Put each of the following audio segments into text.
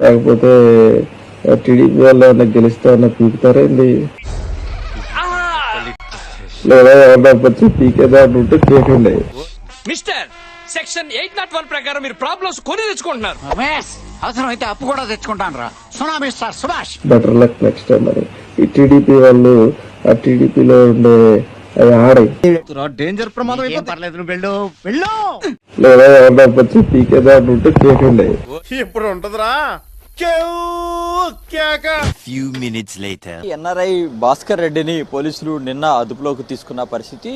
లేకపోతే టీడీపీ వాళ్ళు ఏమన్నా గెలిస్తే అన్న పీకుతారేంది లేదా ఏమన్నా వచ్చి పీకేదా అని ఉంటే పీకండి. Mister section eight not one ప్రకారం మీరు ప్రాబ్లమ్స్ కొని తెచ్చుకుంటున్నారు. అవసరం అయితే అప్పు కూడా తెచ్చుకుంటాను రా tsunami sir Subhash. Better luck next time మరి. ఈ టీడీపీ వాళ్ళు ఆ టీడీపీలో ఉండే అవి డేంజర్ ప్రమాదం ఏం పర్లేదు నువ్వు వెళ్ళు వెళ్ళు! లేదా ఏమన్నా వచ్చి పీకేదా అని ఉంటే పీకండి. ఇప్పుడు ఉంటదిరా. Few minutes later. NRI Bhaskar రెడ్డిని పోలీసులు నిన్న అదుపులోకి తీసుకున్న పరిస్థితి.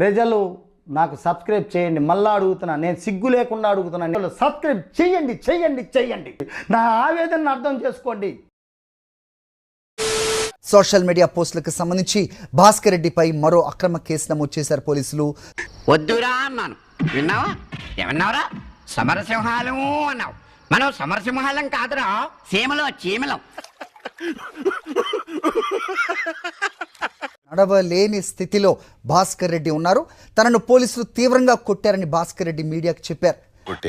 ప్రజలు నాకు సబ్స్క్రైబ్ చేయండి మళ్ళా అడుగుతున్నా నేను సిగ్గు లేకుండా అడుగుతున్నా నేను సబ్స్క్రైబ్ చేయండి చేయండి చేయండి. నా ఆవేదనను అర్థం చేసుకోండి. సోషల్ మీడియా పోస్టులకు సంబంధించి భాస్కర్ రెడ్డిపై మరో అక్రమ కేసు నమోదు చేశారు పోలీసులు. వద్దురా అన్నాను. విన్నావా? ఏమన్నావురా? సమరసింహాలం అన్నావు. మనం సమరసింహాలం కాదురా. సీమలో చీమలం. నడవలేని స్థితిలో భాస్కర్ రెడ్డి ఉన్నారు. తనను పోలీసులు తీవ్రంగా కొట్టారని భాస్కర్ రెడ్డి మీడియాకు చెప్పారు.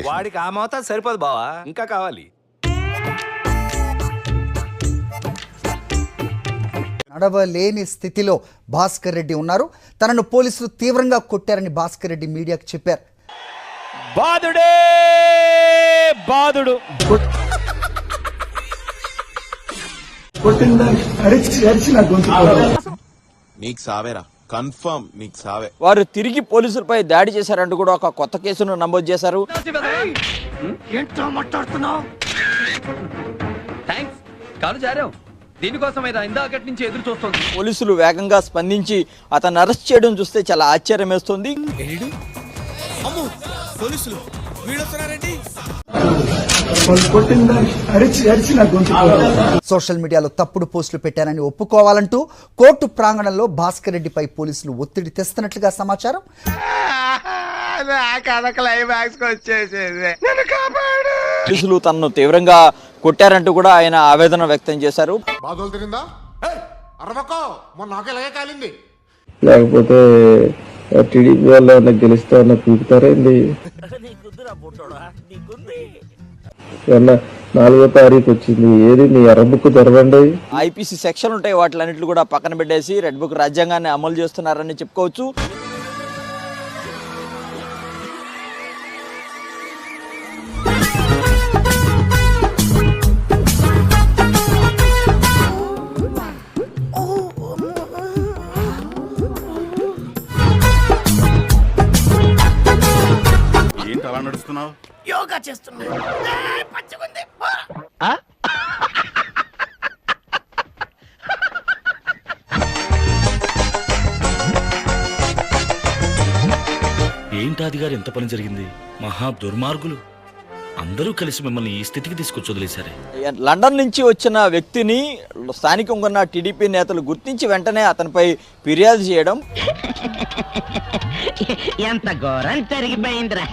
వాడికి ఆ మోతాదు సరిపోదు బావా. ఇంకా కావాలి. నడవలేని స్థితిలో భాస్కర్ రెడ్డి ఉన్నారు. తనను పోలీసులు తీవ్రంగా కొట్టారని భాస్కర్ రెడ్డి మీడియాకు చెప్పారు. బాధుడే బాధుడు నీకు సావేరా. కన్ఫర్మ్ నీకు సావే. వారు తిరిగి పోలీసులపై దాడి చేశారంటూ కూడా ఒక కొత్త కేసును నమోదు చేశారు. ఏంటో మాట్లాడుతున్నావు? థ్యాంక్స్ కాలు జారాం దీనికోసం ఇందాకటి నుంచి ఎదురు చూస్తుంది. పోలీసులు వేగంగా స్పందించి అతను అరెస్ట్ చేయడం చూస్తే చాలా ఆశ్చర్యం వేస్తుంది. సోషల్ మీడియాలో తప్పుడు పోస్టులు పెట్టారని ఒప్పుకోవాలంటూ కోర్టు ప్రాంగణంలో భాస్కర్ రెడ్డిపై పోలీసులు ఒత్తిడి తెస్తున్నట్లుగా సమాచారం. పోలీసులు తనను తీవ్రంగా కొట్టారంటూ కూడా ఆయన ఆవేదన వ్యక్తం చేశారు. బాధలు తిరిందా? అరవకో మొన్న నాకు ఇలాగే కాలింది. లేకపోతే టీడీపీ వాళ్ళు ఏమన్నా గెలిస్తే అన్న పీకుతారేంది ఏమన్నా నాలుగో తారీఖు వచ్చింది ఏది మీ ఎర్రబుక్ తెరవండి? ఐపీసీ సెక్షన్ ఉంటాయి వాటిలన్నింటిని కూడా పక్కన పెట్టేసి రెడ్ బుక్ రాజ్యాంగాన్ని అమలు చేస్తున్నారని చెప్పుకోవచ్చు. అలా నడుస్తున్నావు? యోగా చేస్తున్నా. ఏయ్, పచ్చిగుంది పో. ఏంటాది గారు ఎంత పని జరిగింది? మహా దుర్మార్గులు. అందరూ కలిసి మిమ్మల్ని ఈ స్థితికి తీసుకొచ్చి వదిలేశారే. లండన్ నుంచి వచ్చిన వ్యక్తిని స్థానికంగా ఉన్న టీడీపీ నేతలు గుర్తించి వెంటనే అతనిపై ఫిర్యాదు చేయడం. ఎంత ఘోరం జరిగిపోయిందిరా.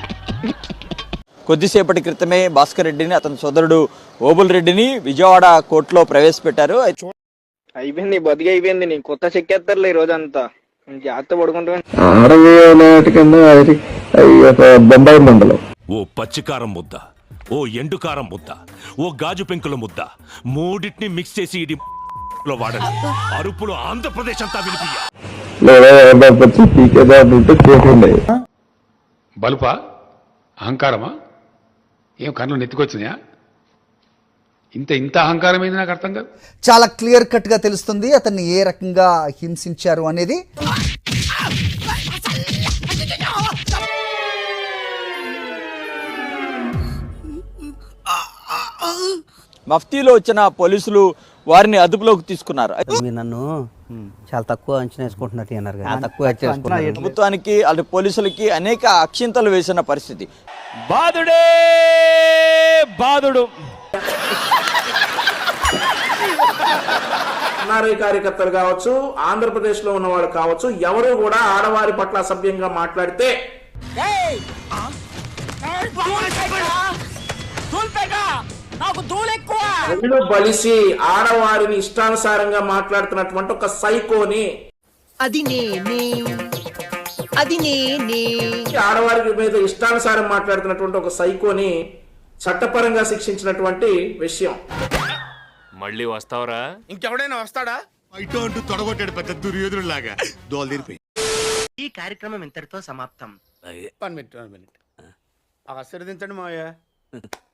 కొద్దిసేపటి క్రితమే భాస్కర్ రెడ్డిని అతని సోదరుడు ఓబుల్ రెడ్డిని విజయవాడ కోర్టులో ప్రవేశపెట్టారు. అయిపోయింది బతికి అయిపోయింది నీ కొత్త చెక్కేస్తారులే ఈ రోజంతా. జాగ్రత్త పడుకుంటా బొంబాయి మండలం. ఓ పచ్చికారం ముద్ద. ఓ ఎండుకారం ముద్ద ఓ గాజు పెంకుల ముద్ద. మూడింటిని మిక్స్ చేసి ఇది లో వాడండి. అరుపులు ఆంధ్రప్రదేశ్ అంతా వినిపియ్య. బలుపా? అహంకారమా? ఏం కళ్ళు నెత్తికొచ్చినాయా ఇంత ఇంత అహంకారం ఏంది నాకు అర్థం కాదు. చాలా క్లియర్ కట్గా తెలుస్తుంది అతన్ని ఏ రకంగా హింసించారు అనేది. మఫ్తీలో వచ్చిన పోలీసులు వారిని అదుపులోకి తీసుకున్నారు మీరు నన్ను చాలా తక్కువ అంచనా వేసుకుంటున్నట్టు అన్నారు కదా తక్కువ అంచనా ప్రభుత్వానికి అటు పోలీసులకి అనేక అక్షింతలు వేసిన పరిస్థితి బాధుడే బాధుడు ఎన్ఆర్ఐ కార్యకర్తలు కావచ్చు ఆంధ్రప్రదేశ్లో ఉన్నవాళ్ళు కావచ్చు ఎవరు కూడా ఆడవారి పట్ల అసభ్యంగా మాట్లాడితే ఒళ్ళు బలిసి ఆడవారిని ఇష్టానుసారంగా మాట్లాడుతున్నటువంటి ఒక సైకోని? అది నేనే. అది నేనే. ఆడవారికి మీద ఇష్టానుసారం మాట్లాడుతున్నటువంటి ఒక సైకోని చట్టపరంగా శిక్షించినటువంటి విషయం. మళ్ళీ వస్తావరా? ఇంకెవడైనా వస్తాడా? ఇటు అంటూ తొడగొట్టాడు పెద్ద దుర్యోధుడు లాగా దోలు తీరిపోయి. ఈ కార్యక్రమం ఇంతటితో సమాప్తం. One minute one minute. ఆశీర్వదించండి మావయ్య.